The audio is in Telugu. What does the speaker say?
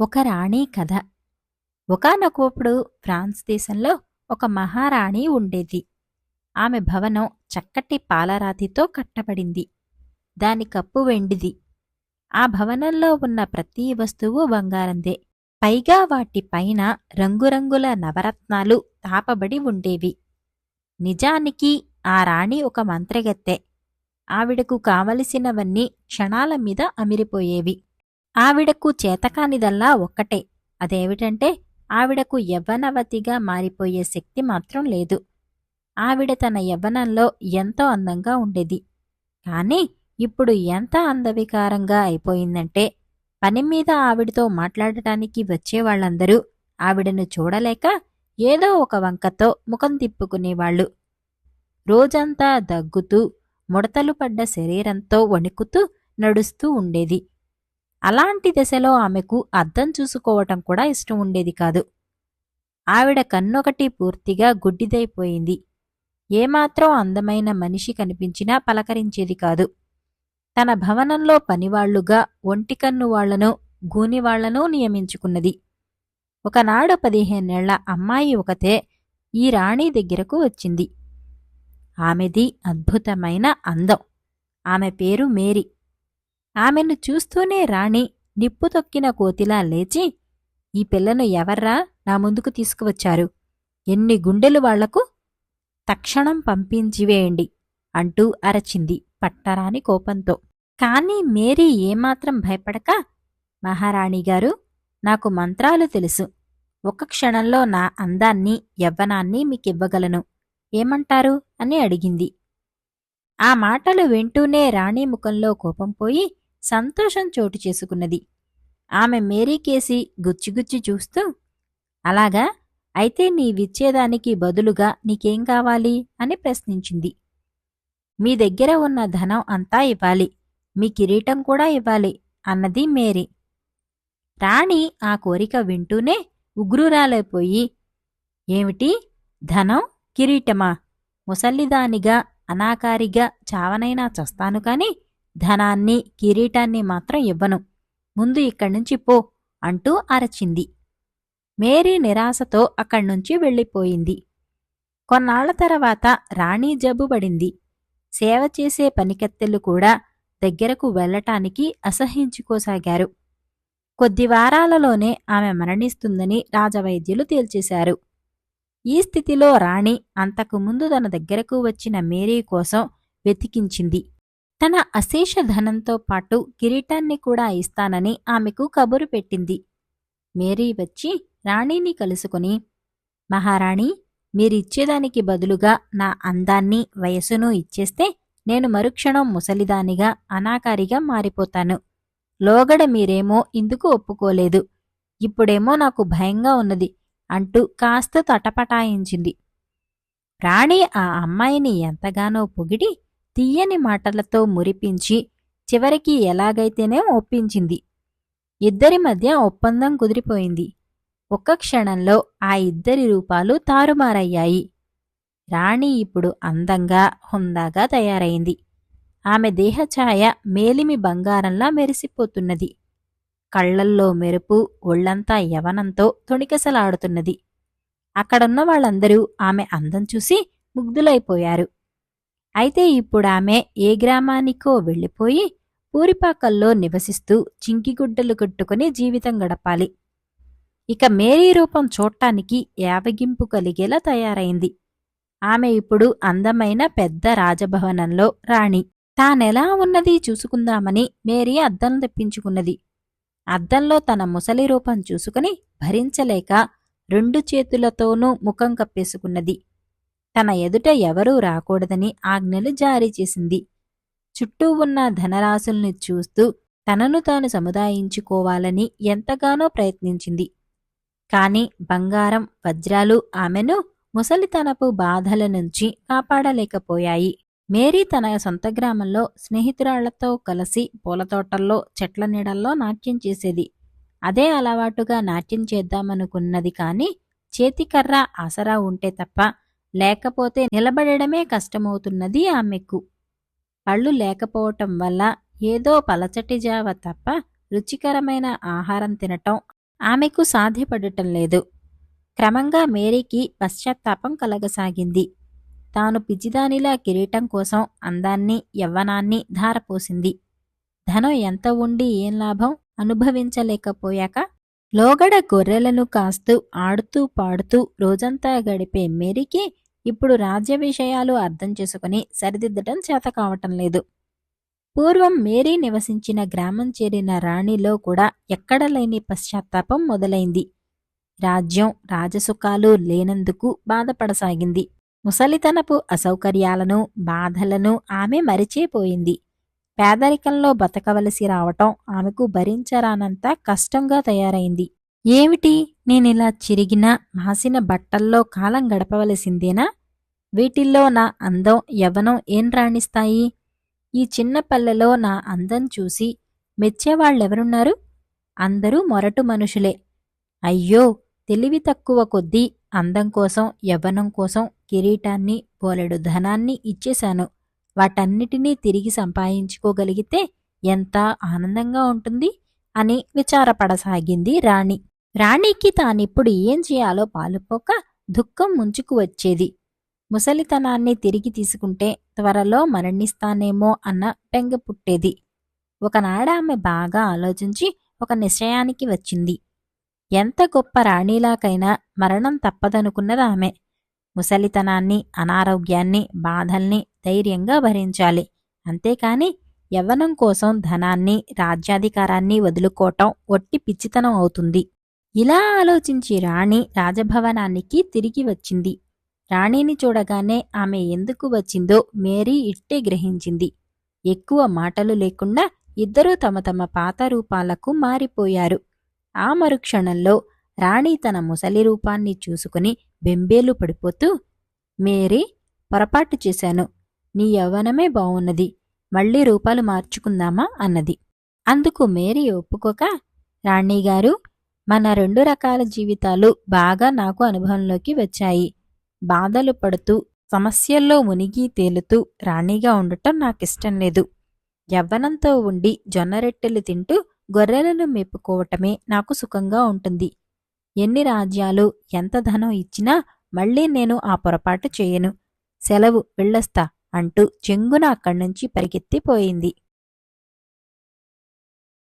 ఒక రాణి కథ. ఒకనొకప్పుడు ఫ్రాన్స్ దేశంలో ఒక మహారాణి ఉండేది. ఆమె భవనం చక్కటి పాలరాతితో కట్టబడింది. దాని కప్పు వెండిది. ఆ భవనంలో ఉన్న ప్రతి వస్తువు బంగారందే. పైగా వాటిపైన రంగురంగుల నవరత్నాలు తాపబడి ఉండేవి. నిజానికి ఆ రాణి ఒక మంత్రగత్తె. ఆవిడకు కావలసినవన్నీ క్షణాల మీద అమిరిపోయేవి. ఆవిడకు చేతకానిదల్లా ఒక్కటే. అదేమిటంటే ఆవిడకు యవ్వనవతిగా మారిపోయే శక్తి మాత్రం లేదు. ఆవిడ తన యవ్వనంలో ఎంతో అందంగా ఉండేది. కానీ ఇప్పుడు ఎంత అందవికారంగా అయిపోయిందంటే పని మీద ఆవిడతో మాట్లాడటానికి వచ్చేవాళ్ళందరూ ఆవిడను చూడలేక ఏదో ఒక వంకతో ముఖం తిప్పుకునేవాళ్ళు రోజంతా దగ్గుతూ ముడతలు పడ్డ శరీరంతో వణుకుతూ నడుస్తూ ఉండేది. అలాంటి దశలో ఆమెకు అద్దం చూసుకోవటం కూడా ఇష్టం ఉండేది కాదు. ఆవిడ కన్నొకటి పూర్తిగా గుడ్డిదైపోయింది. ఏమాత్రం అందమైన మనిషి కనిపించినా పలకరించేది కాదు. తన భవనంలో పనివాళ్ళుగా ఒంటికన్ను వాళ్ళను గూనివాళ్ళను నియమించుకున్నది. ఒకనాడు పదిహేనేళ్ళ అమ్మాయి ఒకతే ఈ రాణి దగ్గరకు వచ్చింది. ఆమెది అద్భుతమైన అందం. ఆమె పేరు మేరీ. ఆమెను చూస్తూనే రాణి నిప్పు తొక్కిన కోతిలా లేచి ఈ పిల్లను ఎవర్రా నా ముందుకు తీసుకువచ్చారు? ఎన్ని గుండెలు వాళ్ళకు? తక్షణం పంపించివేయండి అంటూ అరచింది పట్టరాని కోపంతో. కానీ మేరీ ఏమాత్రం భయపడక మహారాణిగారు నాకు మంత్రాలు తెలుసు. ఒక క్షణంలో నా అందాన్ని యవ్వనాన్ని మీకివ్వగలను. ఏమంటారు? అని అడిగింది. ఆ మాటలు వింటూనే రాణి ముఖంలో కోపం పోయి సంతోషం చోటు చేసుకున్నది. ఆమె మేరీకేసి గుచ్చిగుచ్చి చూస్తూ అలాగా? అయితే నీవిచ్చేదానికి బదులుగా నీకేం కావాలి? అని ప్రశ్నించింది. మీ దగ్గర ఉన్న ధనం అంతా ఇవ్వాలి. మీ కిరీటం కూడా ఇవ్వాలి అన్నది మేరీ. రాణి ఆ కోరిక వింటూనే ఉగ్రురాలైపోయి ఏమిటి? ధనం? కిరీటమా? ముసల్లిదానిగా అనాకారిగా చావనైనా చస్తాను కానీ ధనాన్ని కిరీటాన్ని మాత్రం ఇవ్వను. ముందు ఇక్కడ్నుంచి పో అంటూ అరచింది. మేరీ నిరాశతో అక్కడ్నుంచి వెళ్ళిపోయింది. కొన్నాళ్ళ తర్వాత రాణి జబ్బుబడింది సేవ చేసే పనికత్తెలు కూడా దగ్గరకు వెళ్ళటానికి అసహించుకోసాగారు కొద్ది వారాలలోనే ఆమె మరణిస్తుందని రాజవైద్యులు తేల్చేశారు. ఈ స్థితిలో రాణి అంతకుముందు తన దగ్గరకు వచ్చిన మేరీ కోసం వెతికించింది. తన అశేష ధనంతో పాటు కిరీటాన్ని కూడా ఇస్తానని ఆమెకు కబురు పెట్టింది. మేరీ వచ్చి రాణిని కలుసుకుని మహారాణి మీరిచ్చేదానికి బదులుగా నా అందాన్ని వయసును ఇచ్చేస్తే నేను మరుక్షణం ముసలిదానిగా అనాకారిగా మారిపోతాను. లోగడ మీరేమో ఇందుకు ఒప్పుకోలేదు. ఇప్పుడేమో నాకు భయంగా ఉన్నది అంటూ కాస్త తటపటాయించింది. రాణి ఆ అమ్మాయిని ఎంతగానో పొగిడి తీయని మాటలతో మురిపించి చివరికి ఎలాగైతేనే ఒప్పించింది. ఇద్దరి మధ్య ఒప్పందం కుదిరిపోయింది. ఒక్క క్షణంలో ఆ ఇద్దరి రూపాలు తారుమారయ్యాయి. రాణి ఇప్పుడు అందంగా హుందాగా తయారైంది. ఆమె దేహఛాయ మేలిమి బంగారంలా మెరిసిపోతున్నది. కళ్ళల్లో మెరుపు ఒళ్ళంతా యవనంతో తొణికసలాడుతున్నది. అక్కడున్న వాళ్ళందరూ ఆమె అందం చూసి ముగ్ధులైపోయారు. అయితే ఇప్పుడు ఆమె ఏ గ్రామానికో వెళ్ళిపోయి పూరిపాకల్లో నివసిస్తూ చింకిగుడ్డలు కట్టుకుని జీవితం గడపాలి. ఇక మేరీ రూపం చూడటానికి యావగింపు కలిగేలా తయారైంది. ఆమె ఇప్పుడు అందమైన పెద్ద రాజభవనంలో రాణి. తానెలా ఉన్నది చూసుకుందామని మేరీ అద్దం తెప్పించుకున్నది. అద్దంలో తన ముసలి రూపం చూసుకుని భరించలేక రెండు చేతులతోనూ ముఖం కప్పేసుకున్నది. తన ఎదుట ఎవరూ రాకూడదని ఆజ్ఞలు జారీ చేసింది. చుట్టూ ఉన్న ధనరాశుల్ని చూస్తూ తనను తాను సముదాయించుకోవాలని ఎంతగానో ప్రయత్నించింది. కాని బంగారం వజ్రాలు ఆమెను ముసలితనపు బాధల నుంచి కాపాడలేకపోయాయి. మేరీ తన సొంత గ్రామంలో స్నేహితురాళ్ళతో కలిసి పూలతోటల్లో చెట్ల నీడల్లో నాట్యం చేసేది. అదే అలవాటుగా నాట్యం చేద్దామనుకున్నది కాని చేతికర్ర ఆసరా ఉంటే తప్ప లేకపోతే నిలబడడమే కష్టమవుతున్నది ఆమెకు. పళ్ళు లేకపోవటం వల్ల ఏదో పలచటి జావ తప్ప రుచికరమైన ఆహారం తినటం ఆమెకు సాధ్యపడటం లేదు. క్రమంగా మేరీకి పశ్చాత్తాపం కలగసాగింది. తాను పిచ్చిదానిలా కిరీటం కోసం అందాన్ని యవ్వనాన్ని ధారపోసింది. ధనం ఎంత ఉండి ఏం లాభం అనుభవించలేకపోయాక లోగడ గొర్రెలను కాస్తూ ఆడుతూ పాడుతూ రోజంతా గడిపే మేరీకి ఇప్పుడు రాజ్య విషయాలు అర్థం చేసుకుని సరిదిద్దటం చేత కావటం లేదు. పూర్వం మేరీ నివసించిన గ్రామం చేరిన రాణిలో కూడా ఎక్కడ లేని పశ్చాత్తాపం మొదలైంది. రాజ్యం రాజసుఖాలు లేనందుకు బాధపడసాగింది. ముసలితనపు అసౌకర్యాలను బాధలను ఆమె మరిచేపోయింది. పేదరికంలో బతకవలసి రావటం ఆమెకు భరించరానంత కష్టంగా తయారైంది. ఏమిటి? నేనిలా చిరిగిన మాసిన బట్టల్లో కాలం గడపవలసిందేనా? వీటిల్లో నా అందం యవ్వనం ఏం రాణిస్తాయి? ఈ చిన్న పల్లెలో నా అందం చూసి మెచ్చేవాళ్ళెవరున్నారు? అందరూ మొరటు మనుషులే. అయ్యో తెలివి తక్కువ కొద్దీ అందం కోసం యవ్వనం కోసం కిరీటాన్ని బోలెడు ధనాన్ని ఇచ్చేశాను. వాటన్నిటినీ తిరిగి సంపాదించుకోగలిగితే ఎంత ఆనందంగా ఉంటుంది అని విచారపడసాగింది రాణి. రాణికి తానిప్పుడు ఏం చేయాలో పాలుపోక దుఃఖం ముంచుకు వచ్చేది. ముసలితనాన్ని తిరిగి తీసుకుంటే త్వరలో మరణిస్తానేమో అన్న బెంగ పుట్టేది. ఒకనాడ ఆమె బాగా ఆలోచించి ఒక నిశ్చయానికి వచ్చింది. ఎంత గొప్ప రాణిలాకైనా మరణం తప్పదనుకున్నది ఆమె. ముసలితనాన్ని అనారోగ్యాన్ని బాధల్ని ధైర్యంగా భరించాలి. అంతేకాని యవ్వనం కోసం ధనాన్ని రాజ్యాధికారాన్ని వదులుకోవటం ఒట్టి పిచ్చితనం అవుతుంది. ఇలా ఆలోచించి రాణి రాజభవనానికి తిరిగి వచ్చింది. రాణిని చూడగానే ఆమె ఎందుకు వచ్చిందో మేరీ ఇట్టే గ్రహించింది. ఎక్కువ మాటలు లేకుండా ఇద్దరూ తమ తమ పాత రూపాలకు మారిపోయారు. ఆ మరుక్షణంలో రాణి తన ముసలి రూపాన్ని చూసుకుని బెంబేలు పడిపోతూ మేరీ పొరపాటు చేశాను. నీ యవ్వనమే బావున్నది. మళ్ళీ రూపాలు మార్చుకుందామా? అన్నది. అందుకు మేరీ ఒప్పుకోక రాణిగారు మన రెండు రకాల జీవితాలు బాగా నాకు అనుభవంలోకి వచ్చాయి. బాధలు పడుతూ సమస్యల్లో మునిగి తేలుతూ రాణిగా ఉండటం నాకిష్టం లేదు. యవ్వనంతో ఉండి జొన్నరెట్టెలు తింటూ గొర్రెలను మేపుకోవటమే నాకు సుఖంగా ఉంటుంది. ఎన్ని రాజ్యాలు ఎంత ధనం ఇచ్చినా మళ్ళీ నేను ఆ పొరపాటు చేయను. సెలవు వెళ్ళొస్తా అంటూ చెంగున అక్కడ్నుంచి పరిగెత్తిపోయింది.